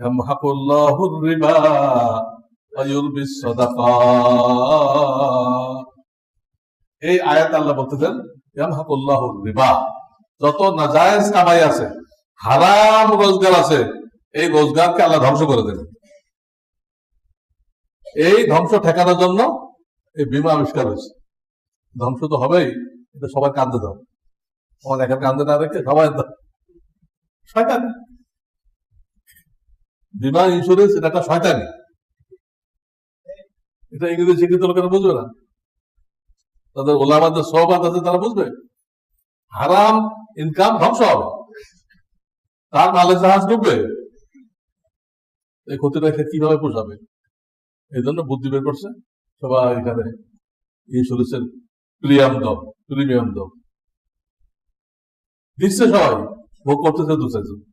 ইয়ামহাকুল্লাহুর রিবা ওয়া ইউরবিস সাদাকাত এই আয়াত আল্লাহ বলতেছেন ইয়ামহাকুল্লাহুর রিবা যত নাজায়েজ কামাই আছে, হারাম রোজগার আছে, এই রোজগারকে আল্লাহ ধ্বংস করে দেন এই ধ্বংস ঠেকানোর জন্য এই বিমা আবিষ্কার হয়েছে। ধ্বংস তো হবেই, এটা সবাই কান্দে দাও। আমার একা কান্দে না রেখে সবাই বিমা ইন্স্যুরেন্স এটা একটা শয়তানি। এটা ইংরেজি শিক্ষিত লোকেরা বুঝবে না। তাদের ওলামাদের সহবাদ আছে, তারা বুঝবে। হারাম ইনকাম ধ্বংস হবে। তার মালে জাহাজ ডুববে। এই ক্ষতিটা কীভাবে পোষাবে? এই জন্য বুদ্ধি বের করছে সবাই এখানে ইন্স্যুরেন্সের প্রিমিয়াম দাও প্রিমিয়াম দাও। দিচ্ছে সবাই, ভোগ করতেছে দু চারজন।